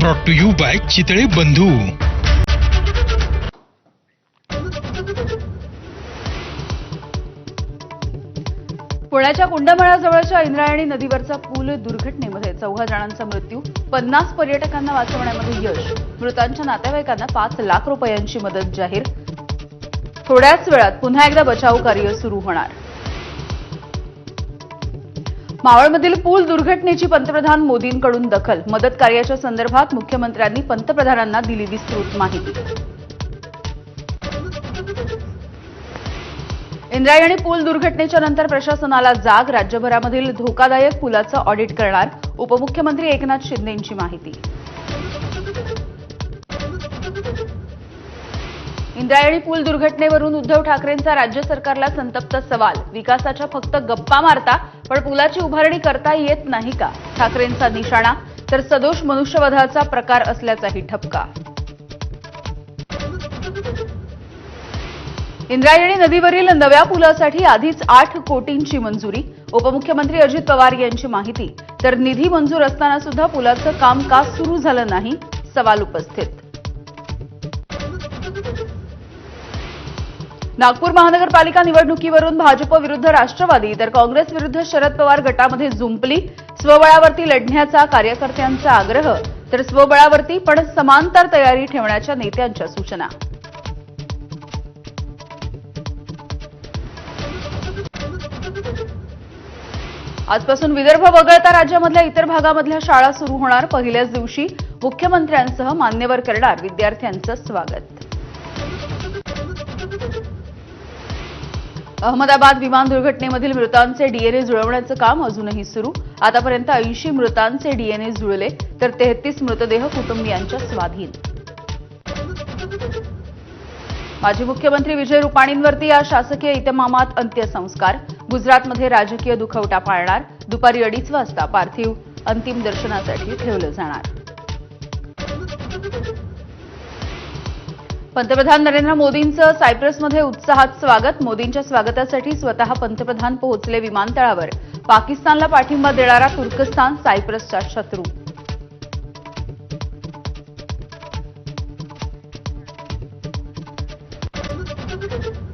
Brought to you by Chitale Bandhu पुण्याच्या कुंडमळाजवळच्या इंद्रायणी नदीवरचा पूल दुर्घटनेमध्ये चौघा जणांचा मृत्यू पन्नास पर्यटकांना वाचवण्यामध्ये यश. मृतांच्या नातेवाईकांना पाच लाख रुपयांची मदत जाहीर. थोड्याच वेळात पुन्हा एकदा बचाव कार्य सुरू होणार. मावळमधील पूल दुर्घटनेची पंतप्रधान मोदींकडून दखल. मदत कार्याच्या संदर्भात मुख्यमंत्र्यांनी पंतप्रधानांना दिली विस्तृत माहिती. इंद्रायणी पूल दुर्घटनेच्या नंतर प्रशासनाला जाग. राज्यभरामधील धोकादायक पुलाचं ऑडिट करणार उपमुख्यमंत्री एकनाथ शिंदेंची माहिती. इंद्रायणी पूल दुर्घटनेवरून उद्धव ठाकरेंचा राज्य सरकारला संतप्त सवाल. विकासाच्या फक्त गप्पा मारता पण पुलाची उभारणी करता येत नाही का? ठाकरेंचा निशाणा? तर सदोष मनुष्यवधाचा प्रकार असल्याचाही ठपका. इंद्रायणी नदीवरील नव्या पुलासाठी आधीच आठ कोटींची मंजुरी. उपमुख्यमंत्री अजित पवार यांची माहिती. तर निधी मंजूर असताना सुद्धा पुलाचं काम का सुरू झालं नाही सवाल उपस्थित. नागपूर महानगरपालिका निवडणुकीवरून भाजप विरुद्ध राष्ट्रवादी तर काँग्रेस विरुद्ध शरद पवार गटामध्ये जुंपली. स्वबळावरती लढण्याचा कार्यकर्त्यांचा आग्रह तर स्वबळावरती पण समांतर तयारी ठेवण्याच्या नेत्यांच्या सूचना. आजपासून विदर्भ वगळता राज्यामधल्या इतर भागामधल्या शाळा सुरू होणार पहिल्याच दिवशी. मुख्यमंत्र्यांसह मान्यवर करणार विद्यार्थ्यांचं स्वागत. अहमदाबाद विमान दुर्घटनेमधील मृतांचे डीएनए जुळवण्याचं काम अजूनही सुरू. आतापर्यंत ऐंशी मृतांचे डीएनए जुळले तर तेहतीस मृतदेह कुटुंबियांच्या स्वाधीन. माजी मुख्यमंत्री विजय रुपाणींवरती या शासकीय इतमामात अंत्यसंस्कार. गुजरातमध्ये राजकीय दुखवटा पाळणार दुपारी अडीच वाजता पार्थिव अंतिम दर्शनासाठी ठेवलं जाणार. पंतप्रधान नरेंद्र मोदींचं सायप्रसमध्ये उत्साहात स्वागत. मोदींच्या स्वागतासाठी स्वतः पंतप्रधान पोहोचले विमानतळावर. पाकिस्तानला पाठिंबा देणारा तुर्कस्तान सायप्रसचा शत्रू.